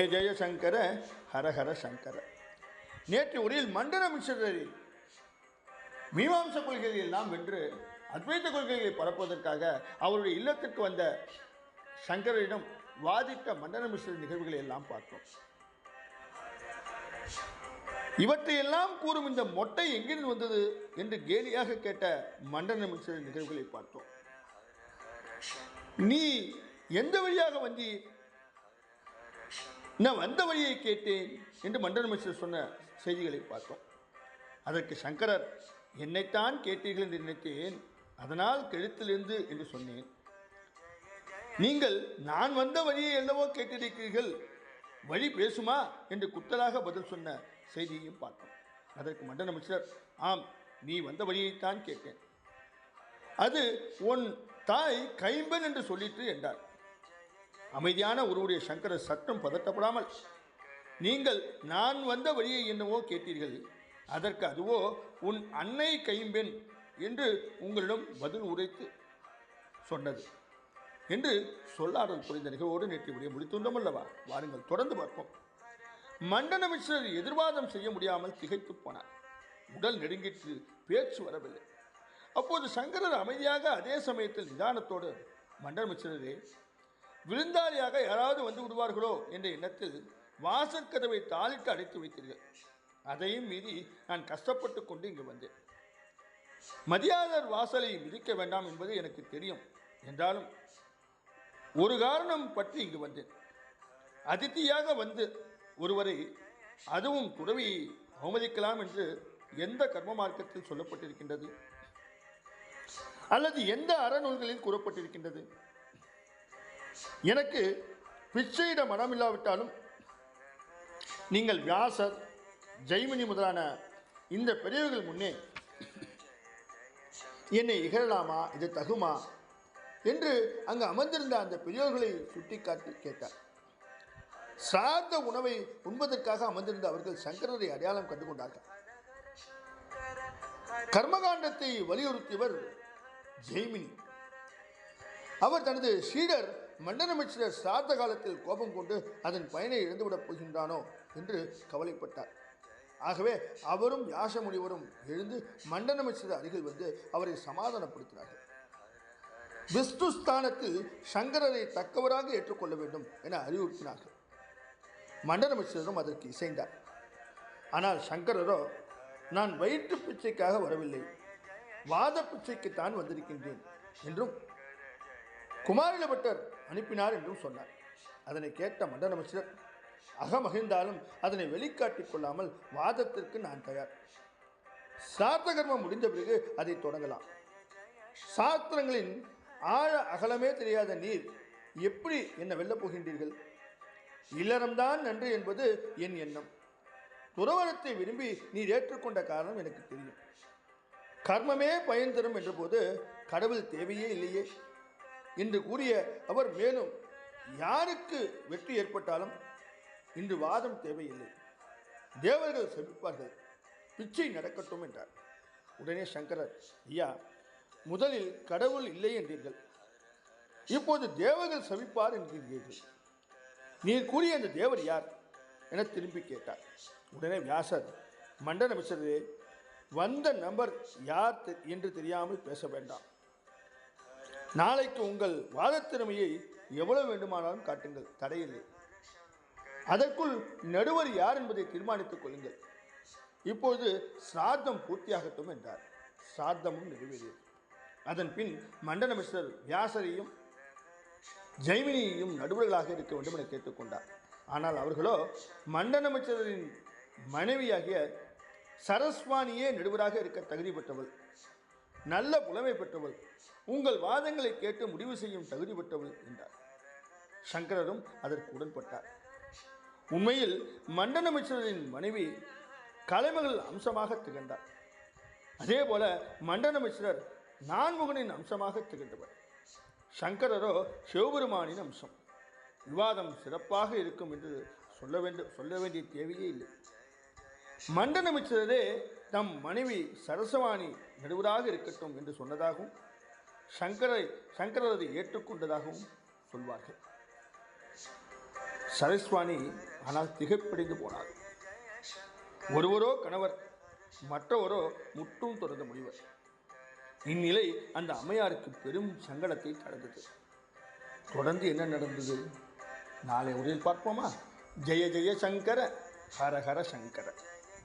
ஜெயசங்கர ஹரஹர சங்கர. நேற்று உரையில் மண்டல மிஸ்ரரை மீமாம்ச கொள்கைகளை எல்லாம் வென்று அத்வைத்த கொள்கைகளை பரப்புவதற்காக அவருடைய இல்லத்திற்கு வந்த சங்கரிடம் வாதிட்ட மண்டல மிஸ்ர நிகழ்வுகளை எல்லாம் பார்த்தோம். இவற்றையெல்லாம் கூறும் இந்த மொட்டை எங்கிருந்து வந்தது என்று கேலியாக கேட்ட மண்டல மிஸ்ர நிகழ்வுகளை பார்த்தோம். நீ எந்த வழியாக வந்தீர்? நான் வந்த வழியை கேட்டேன் என்று மண்டல அமைச்சர் சொன்ன செய்திகளை பார்த்தோம். அதற்கு சங்கரர் என்னைத்தான் கேட்டீர்கள் என்று நினைத்தேன். அதனால் கெழுத்திலிருந்து என்று சொன்னேன். நீங்கள் நான் வந்த வழியை அல்லவோ கேட்டிருக்கிறீர்கள். வழி பேசுமா என்று குத்தலாக பதில் சொன்ன செய்தியையும் பார்த்தோம். அதற்கு மண்டல அமைச்சர் ஆம் நீ வந்த வழியைத்தான் கேட்டேன். அது உன் தாய் கைம்பன் என்று சொல்லிற்று என்றார். அமைதியான ஒருவருடைய சங்கரர் சற்றும் பதட்டப்படாமல் நீங்கள் நான் வந்த வழியை என்னவோ கேட்டீர்கள் அதற்கு அதுவோ உன் அன்னை கைம்பெண் என்று உங்களிடம் பதில் உரைத்து சொன்னது. என்று சொல்லாடல் புரிந்த நிகழ்வோடு நேற்று விடிய முடித்துள்ளோம் அல்லவா வாருங்கள் தொடர்ந்து பார்ப்போம். மண்டன மிஸ்ரர் எதிர்வாதம் செய்ய முடியாமல் திகைத்து போனார். உடல் நெருங்கிற்று பேச்சு வரவில்லை. அப்போது சங்கரர் அமைதியாக அதே சமயத்தில் நிதானத்தோடு மண்டல மிஸ்ரரே விருந்தாளியாக யாராவது வந்து விடுவார்களோ என்ற எண்ணத்தில் வாசற்கதவை தாளிட்டு அடைத்து வைத்தீர்கள். அதையும் மீறி நான் கஷ்டப்பட்டு கொண்டு இங்கு வந்தேன். மதியாதர் வாசலை மிதிக்க வேண்டாம் என்பது எனக்கு தெரியும். என்றாலும் ஒரு காரணம் பற்றி இங்கு வந்தேன். அதித்தியாக வந்து ஒருவரை அதுவும் துறவியை அவமதிக்கலாம் என்று எந்த கர்ம மார்க்கத்தில் சொல்லப்பட்டிருக்கின்றது? அல்லது எந்த அறநூல்களில் கூறப்பட்டிருக்கின்றது? எனக்கு பிச்சையிட மனமில்லாவிட்டாலும் நீங்கள் வியாசர் ஜெய்மினி முதலான இந்த பெரியவர்கள் முன்னே என்னை இகழலாமா இது தகுமா என்று அங்கு அமர்ந்திருந்த அந்த பெரியோர்களை சுட்டிக்காட்டி கேட்டார். சார்ந்த உணவை உண்பதற்காக அமர்ந்திருந்த அவர்கள் சங்கரரை அடையாளம் கண்டு கொண்டார்கள். கர்மகாண்டத்தை வலியுறுத்தியவர் ஜெய்மினி. அவர் தனது சீடர் மண்டனமிச்சர் சாத்த காலத்தில் கோபம் கொண்டு அதன் பயனை இழந்துவிடப் போகின்றானோ என்று கவலைப்பட்டார். ஆகவே அவரும் யாச முனிவரும் எழுந்து மண்டனமிச்சர் அருகில் வந்து அவரை சமாதானப்படுத்தினார்கள். விஷ்ணு ஸ்தானத்தில் சங்கரரை தக்கவராக ஏற்றுக்கொள்ள வேண்டும் என அறிவுறுத்தினார்கள். மண்டனமிச்சரும் அதற்கு இசைந்தார். ஆனால் சங்கரரோ நான் வயிற்று பிச்சைக்காக வரவில்லை. வாத பிச்சைக்குத்தான் வந்திருக்கின்றேன் என்றும் குமாரிலபட்டர் அனுப்பினார் என்றும் சொன்னார். அதனை கேட்ட மண்டலமைச்சர் அகமகிழ்ந்தாலும் அதனை வெளிக்காட்டிக் கொள்ளாமல் வாதத்திற்கு நான் தயார். சார்த்த கர்மம் முடிந்த பிறகு அதை தொடங்கலாம். சாஸ்திரங்களின் ஆழ அகலமே தெரியாத நீர் எப்படி என்னை வெல்லப் போகின்றீர்கள்? இல்லறம்தான் நன்று என்பது என் எண்ணம். துறவரத்தை விரும்பி நீர் ஏற்றுக்கொண்ட காரணம் எனக்கு தெரியும். கர்மமே பயன் தரும் என்றபோது கடவுள் தேவையே இல்லையே. என்று கூறிய அவர் மேலும் யாருக்கு வெற்றி ஏற்பட்டாலும் இன்று வாதம் தேவையில்லை. தேவர்கள் செவிப்பார்கள் பிச்சை நடக்கட்டும் என்றார். உடனே சங்கரர் ஐயா முதலில் கடவுள் இல்லை என்றீர்கள். இப்போது தேவர்கள் சவிப்பார் என்கிறீர்கள் நீர் கூறிய அந்த தேவர் யார்? என திரும்பி கேட்டார். உடனே வியாசர் மண்டன மிஸ்ரரே வந்த நபர் யார் என்று தெரியாமல் பேச வேண்டாம். நாளைக்கு உங்கள் வாதத்திறமையை எவ்வளவு வேண்டுமானாலும் காட்டுங்கள். தடையில்லை. அதற்குள் நடுவர் யார் என்பதை தீர்மானித்துக் கொள்ளுங்கள். இப்போது சிராத்தம் பூர்த்தியாகட்டும் என்றார். சிராத்தமும் நிறைவேறியது. அதன் பின் மண்டலமிஸ்ரர் வியாசரையும் ஜெய்மினியையும் நடுவர்களாக இருக்க வேண்டும் என கேட்டுக்கொண்டார் ஆனால் அவர்களோ மண்டனமிச்சரின் மனைவியாகிய சரஸ்வானியே நடுவராக இருக்க தகுதி பெற்றவள். நல்ல புலமை பெற்றவள். உங்கள் வாதங்களை கேட்டு முடிவு செய்யும் தகுதி பெற்றவள் என்றார். சங்கரரும் அதற்கு உடன்பட்டார். உண்மையில் மண்டனமிச்சரின் மனைவி கலைமகள் அம்சமாக திகழ்ந்தார். அதேபோல மண்டனமிஸ்ரர் நான்முகனின் அம்சமாக திகழ்ந்தவர். சங்கரரோ சிவபெருமானின் அம்சம். விவாதம் சிறப்பாக இருக்கும் என்று சொல்ல வேண்டும் சொல்ல வேண்டிய தேவையே இல்லை. மண்டனமிச்சதே தம் மனைவி சரசவாணி நடுவராக இருக்கட்டும் என்று சொன்னதாகவும் சங்கரை சங்கரரை ஏற்றுக்கொண்டதாகவும் சொல்வார்கள். சரஸ்வாணி ஆனால் திகைப்படைந்து போனார். ஒருவரோ கணவர் மற்றவரோ முட்டும் தொடர்ந்த முனிவர். இந்நிலை அந்த அம்மையாருக்கு பெரும் சங்கடத்தை கடந்தது தொடர்ந்து என்ன நடந்தது? நாளை உரையில் பார்ப்போமா? ஜெய ஜெய சங்கர ஹர ஹர சங்கர.